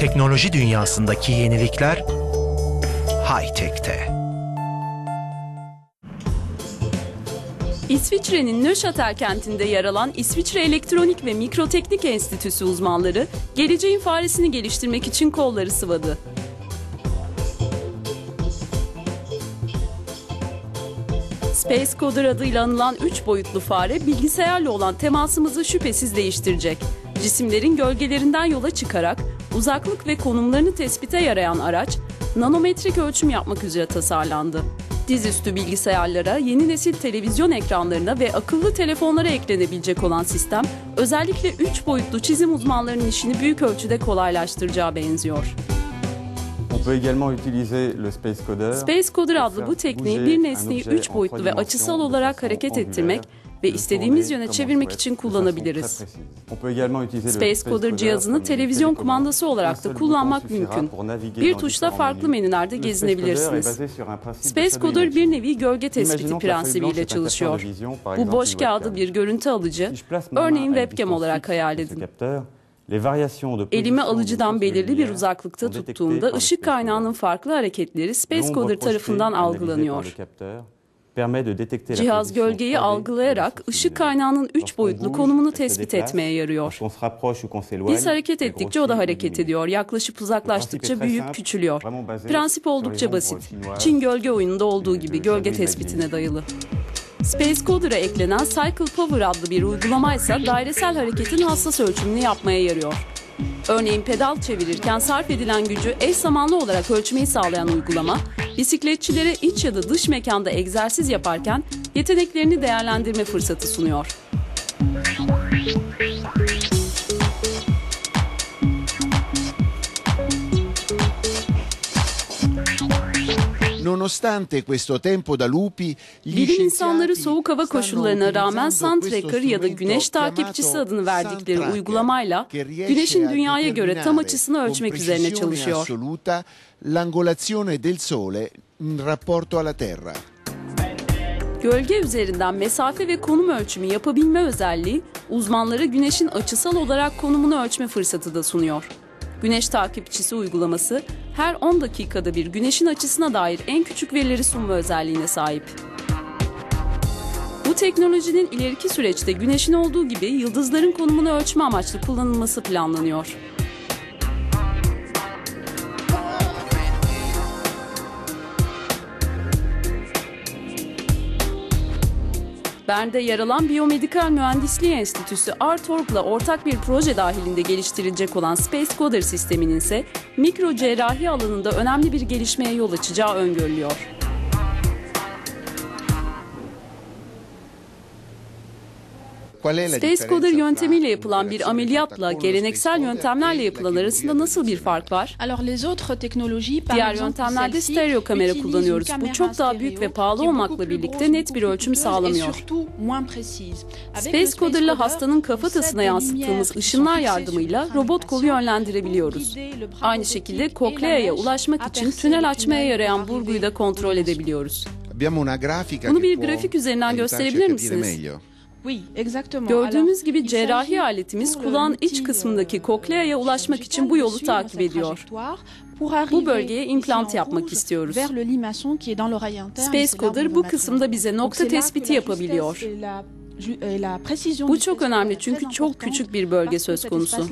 Teknoloji dünyasındaki yenilikler high-tech'te. İsviçre'nin Neuchâtel kentinde yer alan İsviçre Elektronik ve Mikroteknik Enstitüsü uzmanları geleceğin faresini geliştirmek için kolları sıvadı. Space Coder adıyla anılan 3 boyutlu fare bilgisayarla olan temasımızı şüphesiz değiştirecek. Cisimlerin gölgelerinden yola çıkarak uzaklık ve konumlarını tespite yarayan araç nanometrik ölçüm yapmak üzere tasarlandı. Dizüstü bilgisayarlara, yeni nesil televizyon ekranlarına ve akıllı telefonlara eklenebilecek olan sistem özellikle 3 boyutlu çizim uzmanlarının işini büyük ölçüde kolaylaştıracağı benziyor. Space Coder. Space Coder pour adlı bu tekniği bir nesneyi objet 3 en boyutlu ve açısal olarak hareket ettirmek ve istediğimiz yöne çevirmek için kullanabiliriz. Space Coder cihazını televizyon kumandası olarak da kullanmak mümkün. Bir tuşla farklı menülerde gezinebilirsiniz. Space Coder bir nevi gölge tespiti prensibiyle çalışıyor. Bu boş kağıdı bir görüntü alıcı, örneğin webcam olarak hayal edin. Elimi alıcıdan belirli bir uzaklıkta tuttuğumda ışık kaynağının farklı hareketleri Space Coder tarafından algılanıyor. Cihaz gölgeyi 3D de la algılayarak ışık kaynağının 3 Lorsqu'on boyutlu konumunu tespit etmeye yarıyor. Biz hareket ettikçe o da hareket ediyor. Yaklaşıp uzaklaştıkça büyüyüp küçülüyor. Prensip oldukça basit. Çin gölge oyununda olduğu gibi gölge tespitine dayalı. Space Coder'a eklenen Cycle Power adlı bir uygulama ise dairesel hareketin hassas ölçümünü yapmaya yarıyor. Örneğin pedal çevirirken sarf edilen gücü eş zamanlı olarak ölçmeyi sağlayan uygulama, bisikletçilere iç ya da dış mekanda egzersiz yaparken yeteneklerini değerlendirme fırsatı sunuyor. Nonostante questo tempo da lupi, Bilim insanları soğuk hava koşullarına rağmen Sun Tracker ya da güneş takipçisi adını verdikleri uygulamayla güneşin dünyaya göre tam açısını ölçmek üzerine çalışıyor. l'angolazione del Sole in rapporto alla Terra. Gölge üzerinden mesafe ve konum ölçümü yapabilme özelliği uzmanlara güneşin açısal olarak konumunu ölçme fırsatı da sunuyor. Güneş takipçisi uygulaması her 10 dakikada bir güneşin açısına dair en küçük verileri sunma özelliğine sahip. Bu teknolojinin ileriki süreçte güneşin olduğu gibi yıldızların konumunu ölçme amaçlı kullanılması planlanıyor. Bern'de yer alan Biyomedikal Mühendisliği Enstitüsü Artorg'la ortak bir proje dahilinde geliştirilecek olan Space Coder sisteminin ise mikro cerrahi alanında önemli bir gelişmeye yol açacağı öngörülüyor. Space differenza Coder fra yöntemiyle yapılan bir ameliyatla geleneksel yöntemlerle yapılan la arasında nasıl bir fark var? Alors les autres technologies, par Diğer exemple, yöntemlerde stereo kamera kullanıyoruz. Bu çok daha büyük ve pahalı olmakla birlikte net bir ölçüm sağlamıyor. Space Coder'la Coder, hastanın kafatasına yansıttığımız ışınlar yardımıyla robot kolu yönlendirebiliyoruz. Aynı şekilde kokleaya ulaşmak için tünel açmaya yarayan burguyu da kontrol edebiliyoruz. Bunu bir grafik üzerinden gösterebilir misiniz? Gördüğümüz gibi cerrahi aletimiz kulağın le iç kısmındaki euh, kokleaya ulaşmak için bu yolu takip ediyor. arriver bölgeye implant yapmak istiyoruz. Space Coder bu kısımda bize nokta tespiti yapabiliyor. Bu çok önemli çünkü çok küçük bir bölge söz konusu.